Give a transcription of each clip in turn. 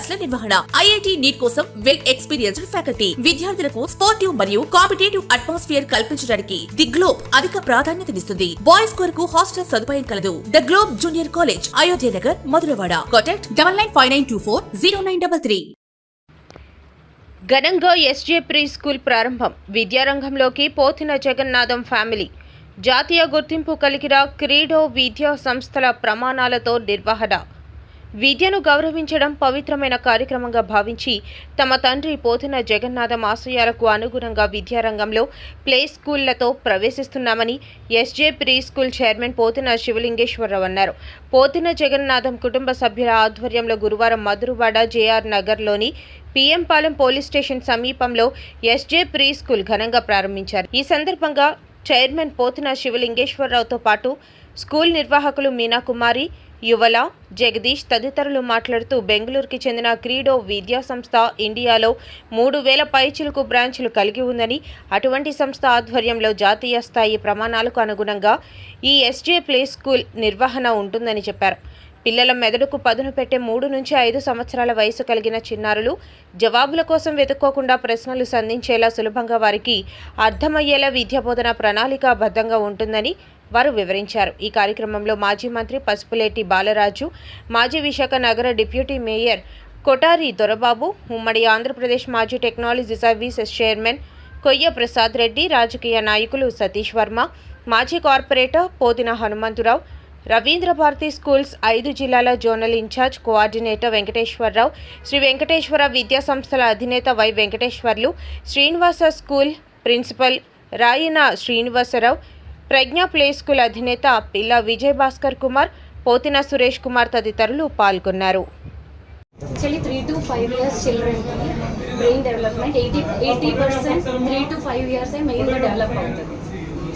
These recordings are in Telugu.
క్లాసుల నిర్వహణ. ఐఐటి నీట్ కోసం వెల్ ఎక్స్పీరియన్స్డ్ ఫ్యాకల్టీ. విద్యార్థులకు స్పోర్టివ్ మరియు కాంపిటేటివ్ అట్మాస్ఫియర్ కల్పించడానికి ది గ్లోబ్ అధిక ప్రాధాన్యతనిస్తుంది బాయ్స్ కొరకు హాస్టల్ సదుపాయం కలదు. The Globe Junior College Ayodhya Nagar Madhurawada. Contact double nine five nine two four zero nine double three. ఘనంగా ఎస్జే ప్రీ స్కూల్ ప్రారంభం. విద్యారంగంలోకి పోతిన జగన్నాథం ఫ్యామిలీ. జాతీయ గుర్తింపు కలిగిన క్రీడో విద్యా సంస్థల ప్రమాణాలతో నిర్వహణ. విద్యను గౌరవించడం పవిత్రమైన కార్యక్రమంగా భావించి తమ తండ్రి పోతున్న జగన్నాథం ఆశయాలకు అనుగుణంగా విద్యారంగంలో ప్లే స్కూళ్ళతో ప్రవేశిస్తున్నామని SJ pre school chairman Pothuna Sivalingeswararao అన్నారు. పోతున జగన్నాథం కుటుంబ సభ్యుల ఆధ్వర్యంలో గురువారం మధురవాడ జేఆర్ నగర్లోని పిఎంపాలెం పోలీస్ స్టేషన్ సమీపంలో ఎస్జే ప్రీ స్కూల్ ఘనంగా ప్రారంభించారు. ఈ సందర్భంగా చైర్మన్ పోతున శివలింగేశ్వరరావుతో పాటు స్కూల్ నిర్వాహకులు మీనాకుమారి యువల జగదీష్ తదితరులు మాట్లాడుతూ బెంగళూరుకి చెందిన క్రీడో విద్యా సంస్థ ఇండియాలో మూడు వేల పైచులకు బ్రాంచులు కలిగి ఉందని అటువంటి సంస్థ ఆధ్వర్యంలో జాతీయ స్థాయి ప్రమాణాలకు అనుగుణంగా ఈ ఎస్జే ప్లే స్కూల్ నిర్వహణ ఉంటుందని చెప్పారు. పిల్లల మెదడుకు పదును పెట్టే మూడు నుంచి ఐదు సంవత్సరాల వయసు కలిగిన చిన్నారులు జవాబుల కోసం వెతుక్కోకుండా ప్రశ్నలు సంధించేలా సులభంగా వారికి అర్థమయ్యేలా విద్యాబోధన ప్రణాళికాబద్ధంగా ఉంటుందని వారు వివరించారు. ఈ కార్యక్రమంలో మాజీ మంత్రి పసుపులేటి బాలరాజు మాజీ విశాఖ నగర డిప్యూటీ మేయర్ కొటారి దొరబాబు ఉమ్మడి ఆంధ్రప్రదేశ్ మాజీ టెక్నాలజీ సర్వీసెస్ చైర్మన్ కొయ్య ప్రసాద్ రెడ్డి రాజకీయ నాయకులు సతీష్ వర్మ మాజీ కార్పొరేటర్ పోతిన హనుమంతురావు రవీంద్ర భారతి స్కూల్స్ ఐదు జిల్లాల zonal in charge coordinator Venkateswararao Sri Venkateswara విద్యా సంస్థల అధినేత Y Venkateswarlu Srinivasa school principal Rayina Srinivasarao Pragna play school అధినేత పిల్ల విజయ్ భాస్కర్ కుమార్ పోతిన సురేష్ కుమార్ తదితరులు పాల్గొన్నారు. Actually three to five years చిల్డ్రన్కి brain development eighty eighty percent three to five years మెయిన్గా డెవలప్ అవుతుంది.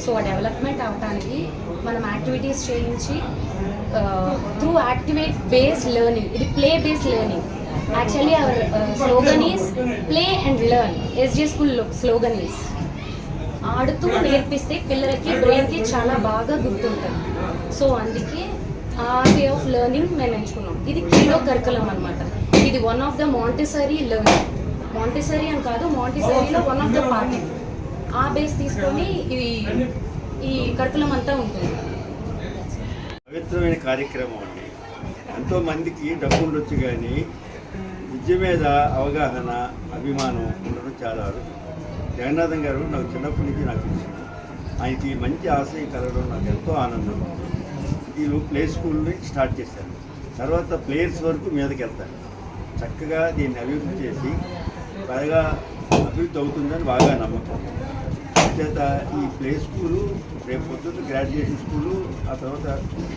సో ఆ డెవలప్మెంట్ అవడానికి మనం యాక్టివిటీస్ చేయించి త్రూ యాక్టివేట్ బేస్డ్ లెర్నింగ్ ఇది play based learning actually our slogan is play and learn SG school slogan is ఆడుతూ నేర్పిస్తే పిల్లలకి బ్రెయిన్కి చాలా బాగా గుర్తుంటుంది. సో అందుకే ఆ వే ఆఫ్ లెర్నింగ్ మేము ఎంచుకున్నాం. ఇది కీలో కరికులం అనమాట ఇది one of the Montessori learning Montessori అని కాదు మాంటిసరీలో వన్ ఆఫ్ ద పార్ట్ ఆ బేస్ తీసుకొని ఈ ఈ కరికులం అంతా ఉంటుంది. పవిత్రమైన కార్యక్రమం అండి. ఎంతో మందికి డబ్బు ఉండొచ్చు కానీ విద్య మీద అవగాహన అభిమానం ఉండడం చాలా అరుదు. జగన్నాథం గారు నాకు చిన్నప్పటి నుంచి నాకు తెలుసు. ఆయనకి మంచి ఆశయం కలగడం నాకు ఎంతో ఆనందం. వీళ్ళు ప్లే స్కూల్ని స్టార్ట్ చేశాను తర్వాత ప్లేయర్స్ వరకు మీదకి వెళ్తాను చక్కగా దీన్ని అభివృద్ధి చేసి బాగా అభివృద్ధి అవుతుందని బాగా నమ్మకం. చేత ఈ ప్లే స్కూలు రేపు పొద్దున్న గ్రాడ్యుయేషన్ స్కూలు ఆ తర్వాత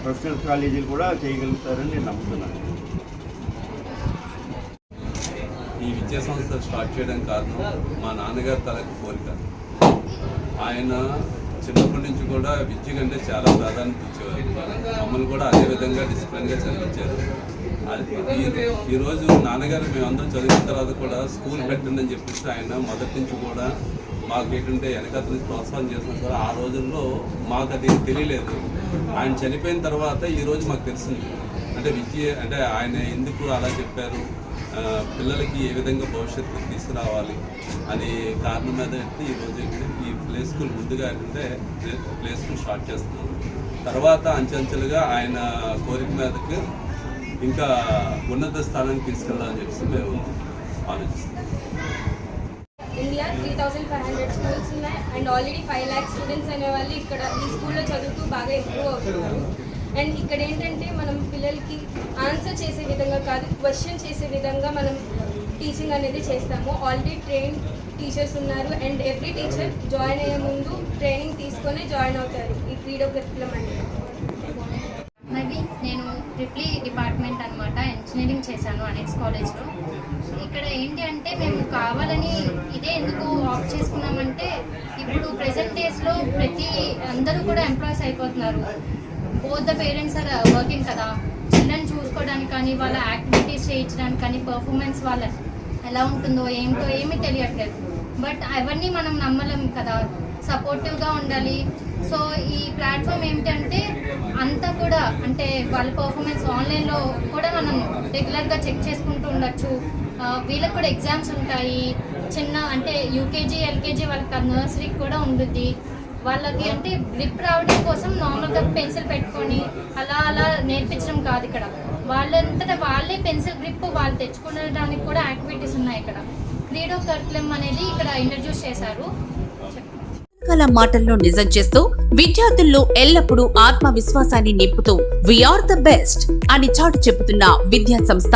ప్రొఫెషనల్ కాలేజీలు కూడా చేయగలుగుతారని నేను నమ్ముతున్నాను. ఈ విద్యా సంస్థ స్టార్ట్ చేయడం కారణం మా నాన్నగారు తలకు కోరిక. ఆయన చిన్నప్పటి నుంచి కూడా విద్య కంటే చాలా ప్రాధాన్యత ఇచ్చేవారు. మమ్మల్ని కూడా అదే విధంగా డిసిప్లిన్గా చదివించారు. ఈరోజు నాన్నగారు మేమందరం చదివిన తర్వాత కూడా స్కూల్ పెట్టండి అని చెప్పేసి ఆయన మొదటి నుంచి కూడా మాకు ఏంటంటే వెనకాల నుంచి ప్రోత్సాహం చేస్తున్నారు సార్ ఆ రోజుల్లో మాకు అది తెలియలేదు. ఆయన చనిపోయిన తర్వాత ఈరోజు మాకు తెలిసింది అంటే విద్య అంటే ఆయన ఎందుకు అలా చెప్పారు? పిల్లలకి ఏ విధంగా భవిష్యత్తు తీసుకురావాలి అనే కారణం మీద అయితే ఈరోజు ఏంటంటే ఈ ప్లే స్కూల్ ముందుగా ఏంటంటే ప్లే- స్కూల్ స్టార్ట్ చేస్తున్నాం తర్వాత అంచెంచెలుగా ఆయన కోరిక మీదకి ఇంకా ఉన్నత స్థానానికి తీసుకెళ్ళాలని చెప్పేసి మేము ఆలోచిస్తున్నాం. India three thousand five hundred schools ఉన్నాయి. And already five lakhs students అనే వాళ్ళు ఇక్కడ ఈ స్కూల్లో చదువుతూ బాగా ఇంప్రూవ్ అవుతున్నారు. అండ్ ఇక్కడ ఏంటంటే మనం పిల్లలకి ఆన్సర్ చేసే విధంగా కాదు క్వశ్చన్ చేసే విధంగా మనం టీచింగ్ అనేది చేస్తాము. ఆల్రెడీ ట్రైన్ టీచర్స్ ఉన్నారు అండ్ ఎవ్రీ టీచర్ జాయిన్ అయ్యే ముందు ట్రైనింగ్ తీసుకొని జాయిన్ అవుతారు. ఈ క్రీడో కరికులం అనేది నవి నేను ట్రిప్లీ డిపార్ట్మెంట్ అనమాట ఇంజనీరింగ్ చేశాను అనెక్స్ కాలేజ్లో ఇక్కడ ఏంటి అంటే మేము కావాలని ఇదే ఎందుకు ఆఫ్ చేసుకున్నామంటే ఇప్పుడు ప్రెసెంట్ డేస్లో ప్రతి అందరూ కూడా ఎంప్లాయీస్ అయిపోతున్నారు. Both the parents are working కదా. చిల్డ్రన్ చూసుకోవడానికి కానీ వాళ్ళ యాక్టివిటీస్ చేయించడానికి కానీ పర్ఫార్మెన్స్ వాళ్ళ ఎలా ఉంటుందో ఏంటో ఏమీ తెలియట్లేదు. బట్ అవన్నీ మనం నమ్మలేం కదా. సపోర్టివ్గా ఉండాలి. సో ఈ ప్లాట్ఫామ్ ఏమిటంటే అంతా కూడా అంటే వాళ్ళ పర్ఫార్మెన్స్ ఆన్లైన్లో కూడా మనం రెగ్యులర్గా చెక్ చేసుకుంటూ ఉండొచ్చు. వీళ్ళకి కూడా ఎగ్జామ్స్ ఉంటాయి. చిన్న అంటే యూకేజీ ఎల్కేజీ వాళ్ళకి నర్సరీకి కూడా ఉంటుంది వాళ్ళకి అంటే గ్రిప్ రావడం కోసం నార్మల్గా పెన్సిల్ పెట్టుకొని అలా అలా నేర్పించడం కాదు ఇక్కడ. వాళ్ళంతటా వాళ్ళే పెన్సిల్ గ్రిప్ వాళ్ళు తెచ్చుకోవడానికి కూడా యాక్టివిటీస్ ఉన్నాయి ఇక్కడ. క్రీడో కర్కులం అనేది ఇక్కడ ఇంట్రడ్యూస్ చేశారు. రకాల మాటల్లో నిజం చేస్తూ విద్యార్థుల్లో ఎల్లప్పుడూ ఆత్మవిశ్వాసాన్ని నింపుతూ వీఆర్ ద బెస్ట్ అని చాటు చెబుతున్న విద్యా సంస్థ